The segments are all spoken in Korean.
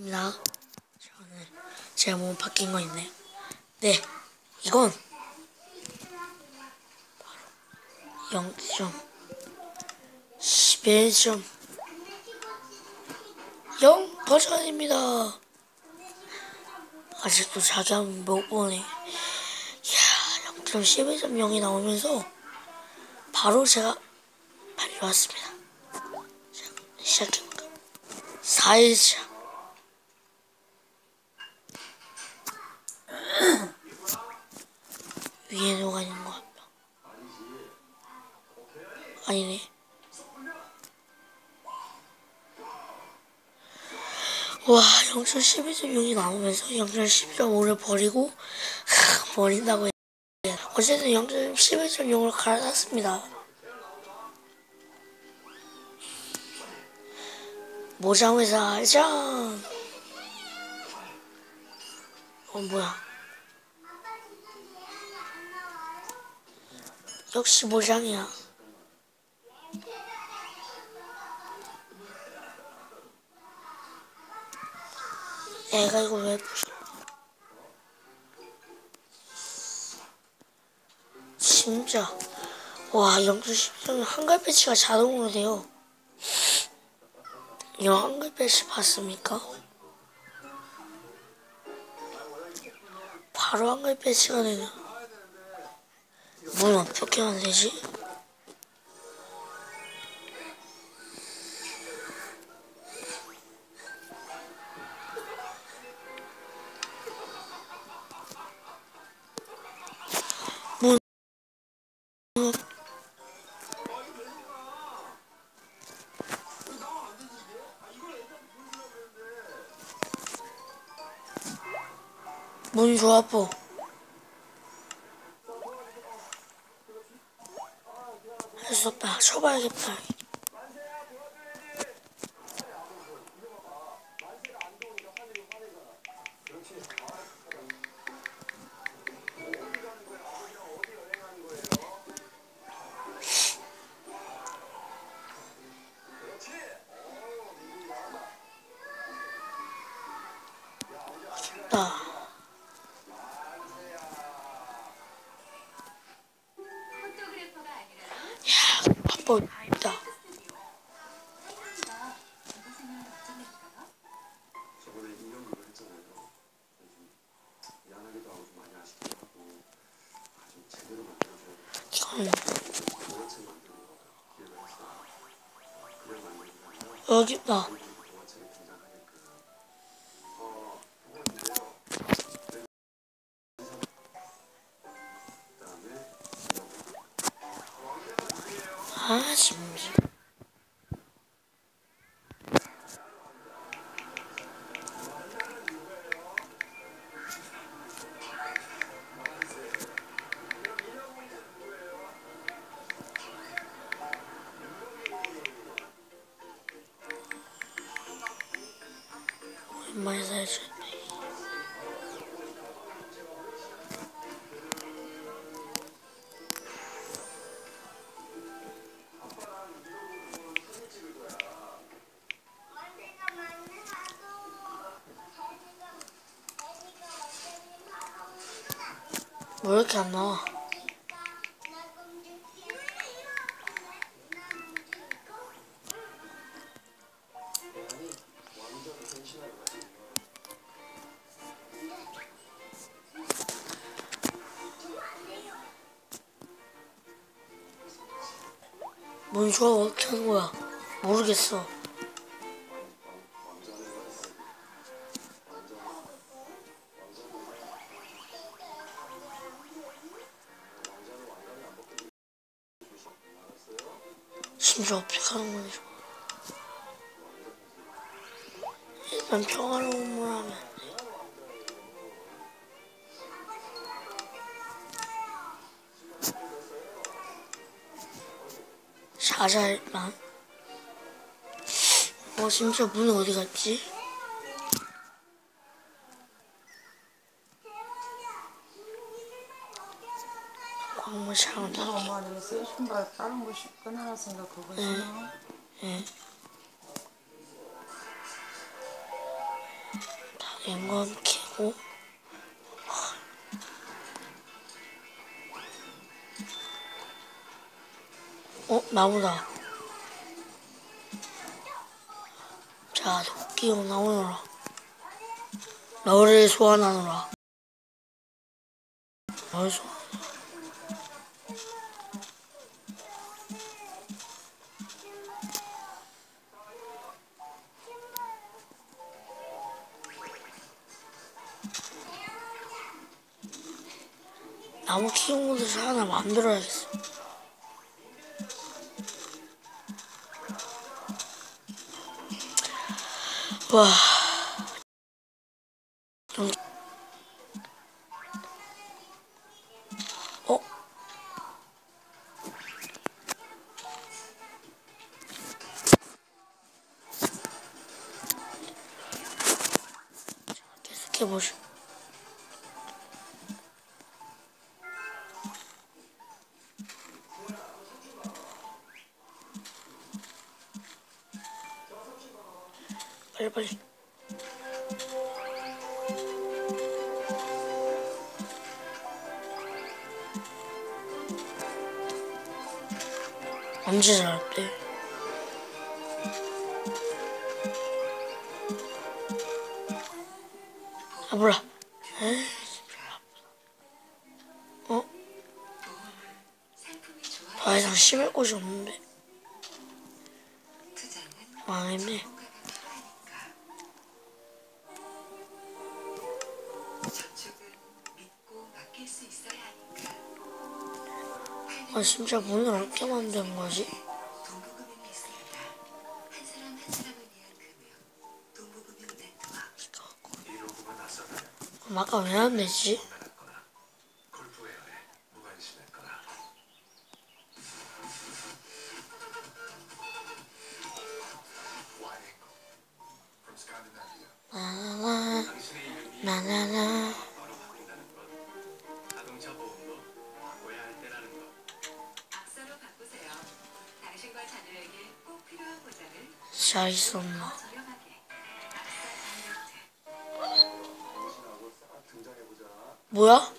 입니다. 저는 제가 몸 바뀐 거 있네요. 네, 이건 바로 0점 11점 0 버전입니다. 아직도 자기 한번 못 보네. 이야, 0.11.0이 나오면서 바로 제가 달려왔습니다. 자, 시작해볼까? 4일차. 위에 누가 있는 것 같다. 아니네. 와, 0.12.0이 나오면서 0.10.5를 버리고, 버린다고 해. 어쨌든 0.11.0을 갈아놨습니다. 모장회사 짱! 어, 뭐야. 역시 모장이야. 애가 이걸 왜 부셔? 진짜. 와, 0.10점 한글 배치가 자동으로 돼요. 이거 한글 배치 봤습니까? 바로 한글 배치가 되네. 뭘 어떻게 하면 되지? 문문 조합부 없다. 쳐봐야겠다 아니라 여기 있 오랜만에 사야지 왜 이렇게 안 나와? 뭔 좋아 어떻게 하는 거야? 모르겠어. 진짜 어떻게 하는 건지 좋아. 일단 평화로운 물 하면 자자 일단. 어 진짜 문 어디 갔지? 내가 엄마가 내가 새 신발 다른 거 신- 꺼내놨으니까 그거 신어. 예. 앵건 캐고 어 나무다. 자 도끼로 나오너라. 너를 소환하노라. 너를 소환 나무 키운 곳을 하나 만들어야겠어. 와. 좀... 어? 자, 계속해보시오. 빨리 빨리. 언제 잘때 아 몰라. 에이, 어? 더 이상 심을 곳이 없는데 망했네. 아 진짜 문을 어떻게 만든 거지? 동부금융 리스 잘 있었나? 뭐야?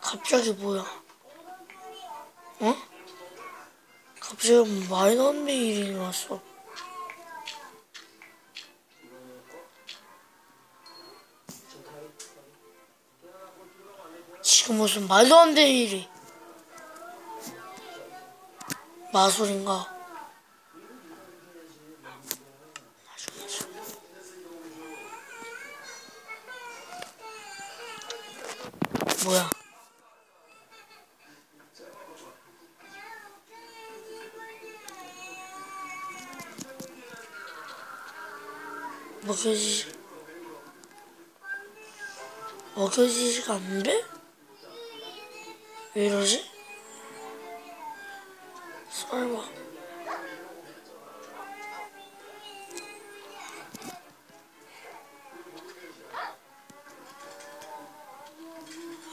갑자기 뭐야? 어? 갑자기 말도 안 되는 일이 일어났어. 지금 무슨 말도 안 되는 일이 마술인가? 뭐야? 먹여지지 먹여지지가 안 돼? 왜 이러지? 설마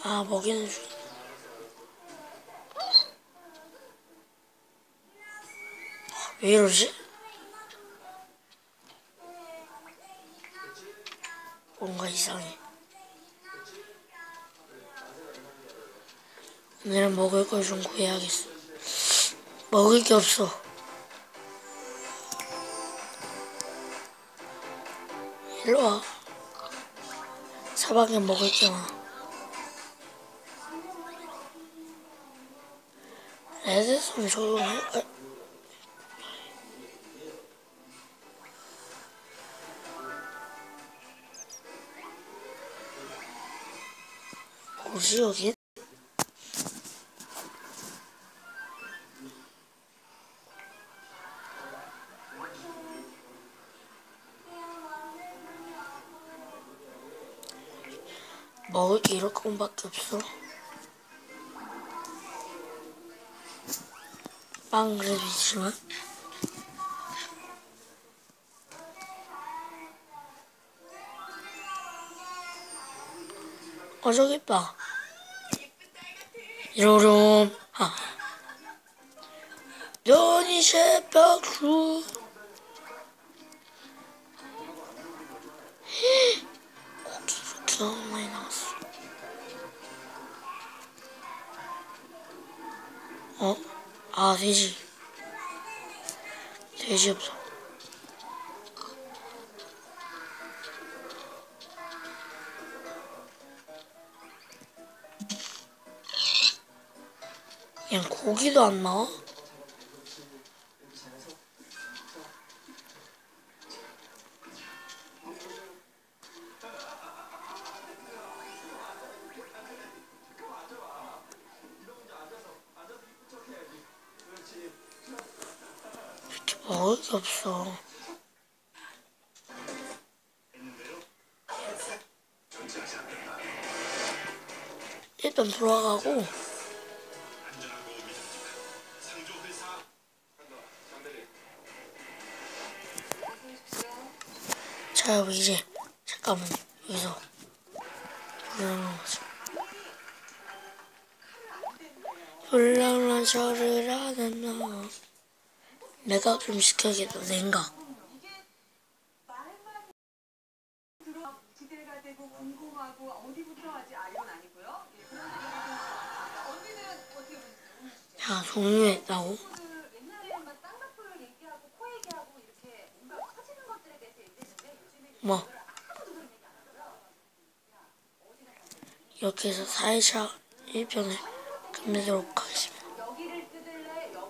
아 먹이는 중 왜 이러지? 뭔가 이상해. 오늘은 먹을 걸 좀 구해야겠어. 먹을 게 없어. 일로 와. 사방에 먹을 게 많아. 레드손. 아, 뭐지 여기? 먹을 게 이럴 것밖에 없어. 빵 그릇이지만. 어, 저기 봐. 요롬. 아. 연이 새벽수. 고기 좋게 많이 나와. 어? 아 돼지 돼지 없어 그냥 고기도 안 나와? 먹을 게 없어. 일단 돌아가고. 자 여기 이제 잠깐만 여기서 불러놓은 저를 하는 너 내가 좀 시켜야겠다. 보세요? 야 요즘에 뭐? 이렇게 해서 4일차 1편을 끝내도록 하겠습니다